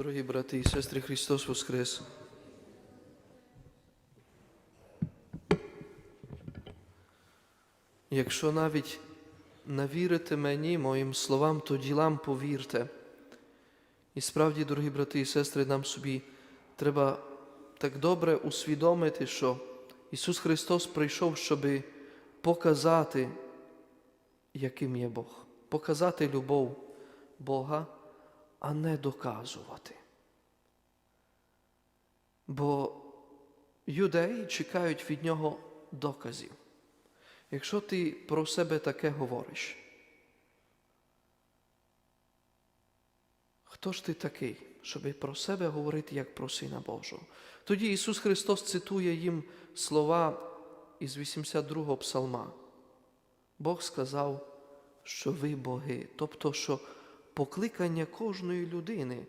Дорогі брати і сестри, Христос Воскрес! Якщо навіть не мені, моїм словам, то ділам повірте. І справді, дорогі брати і сестри, нам собі треба так добре усвідомити, що Ісус Христос прийшов, щоб показати, яким є Бог, показати любов Бога, а не доказувати. Бо юдеї чекають від Нього доказів. Якщо ти про себе таке говориш, хто ж ти такий, щоб про себе говорити як про Сина Божого? Тоді Ісус Христос цитує їм слова із 82-го псалма. Бог сказав, що ви боги, тобто, що покликання кожної людини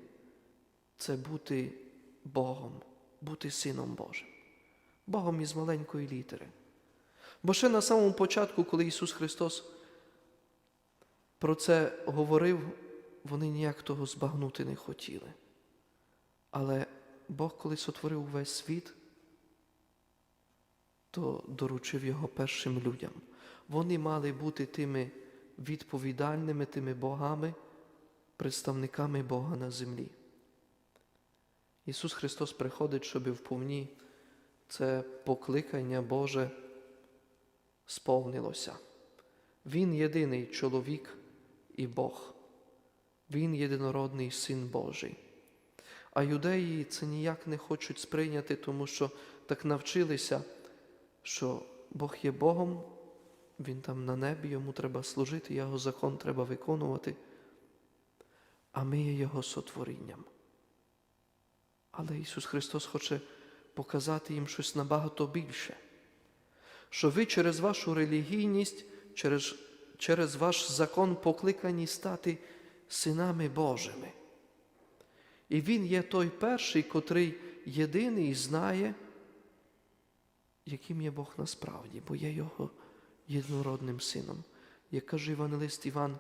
це бути Богом, бути Сином Божим, Богом із маленької літери. Бо ще на самому початку, коли Ісус Христос про це говорив, вони ніяк того збагнути не хотіли. Але Бог, коли сотворив весь світ, то доручив його першим людям. Вони мали бути тими відповідальними, тими богами, представниками Бога на землі. Ісус Христос приходить, щоб вповні це покликання Боже сповнилося. Він єдиний чоловік і Бог. Він єдинородний Син Божий. А юдеї це ніяк не хочуть сприйняти, тому що так навчилися, що Бог є Богом, Він там на небі, йому треба служити, його закон треба виконувати, а ми є Його сотворінням. Але Ісус Христос хоче показати їм щось набагато більше що ви через вашу релігійність, через, через ваш закон покликані стати синами Божими. І Він є той перший, котрий єдиний знає, яким є Бог насправді, бо є Його єдинородним сином. Як каже Івангелист Іван,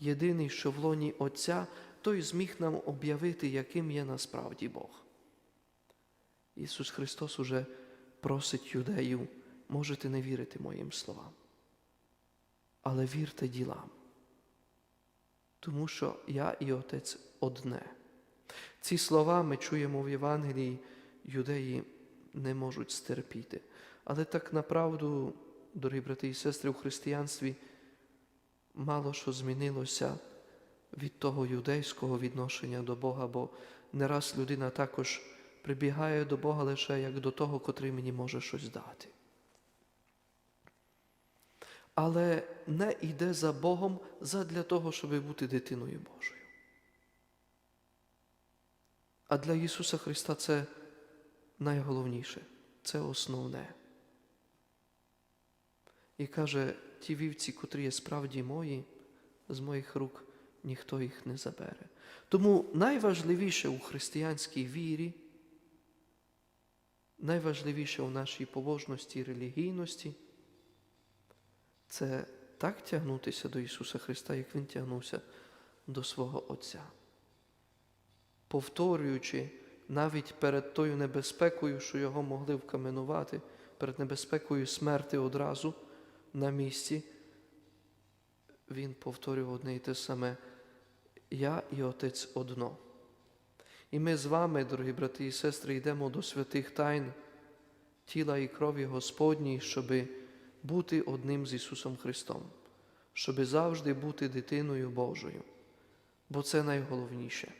єдиний, що в лоні Отця, той зміг нам об'явити, яким є насправді Бог. Ісус Христос уже просить юдеїв можете не вірити моїм словам, але вірте ділам, тому що я і Отець одне. Ці слова ми чуємо в Євангелії, юдеї не можуть стерпіти. Але так направду, дорогі брати і сестри, у християнстві мало що змінилося від того юдейського відношення до Бога, бо не раз людина також прибігає до Бога лише як до того, котрий мені може щось дати але не йде за Богом задля того, щоб бути дитиною Божою. А для Ісуса Христа це найголовніше, це основне. І каже, ті вівці, котрі є справді мої, з моїх рук ніхто їх не забере. Тому найважливіше у християнській вірі, найважливіше у нашій побожності і релігійності це так тягнутися до Ісуса Христа, як Він тягнувся до свого Отця. Повторюючи навіть перед тою небезпекою, що його могли вкаменувати, перед небезпекою смерти одразу на місці, він повторював одне і те саме Я і Отець одно. І ми з вами, дорогі брати і сестри, йдемо до святих тайн тіла і крові Господній, щоби бути одним з Ісусом Христом, щоби завжди бути дитиною Божою. Бо це найголовніше.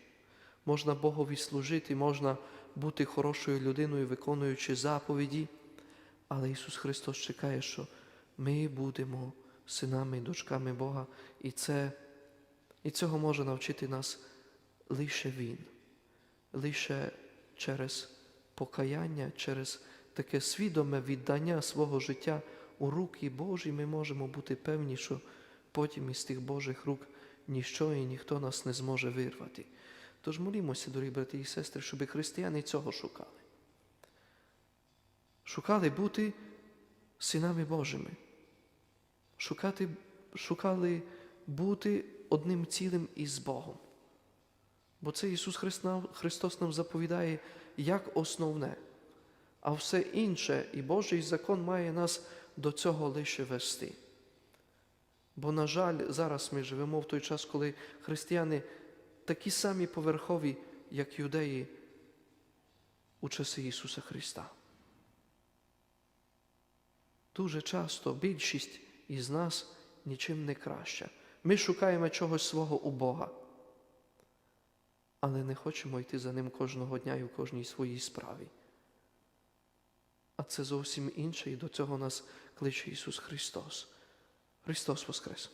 Можна Богові служити, можна бути хорошою людиною, виконуючи заповіді, але Ісус Христос чекає, що ми будемо синами і дочками Бога, і, це, і цього може навчити нас лише Він, лише через покаяння, через таке свідоме віддання свого життя у руки Божі ми можемо бути певні, що потім із тих Божих рук ніщо і ніхто нас не зможе вирвати. Тож молімося, дорогі брати і сестри, щоб християни цього шукали. Шукали бути синами Божими, шукати, шукали бути одним цілим із Богом. Бо це Ісус Христос нам заповідає як основне, а все інше і Божий закон має нас до цього лише вести. Бо, на жаль, зараз ми живемо в той час, коли християни такі самі поверхові, як юдеї у часи Ісуса Христа. Дуже часто більшість із нас нічим не краща. Ми шукаємо чогось свого у Бога, але не хочемо йти за Ним кожного дня і в кожній своїй справі. А це зовсім інше, і до цього нас кличе Ісус Христос. Христос Воскрес!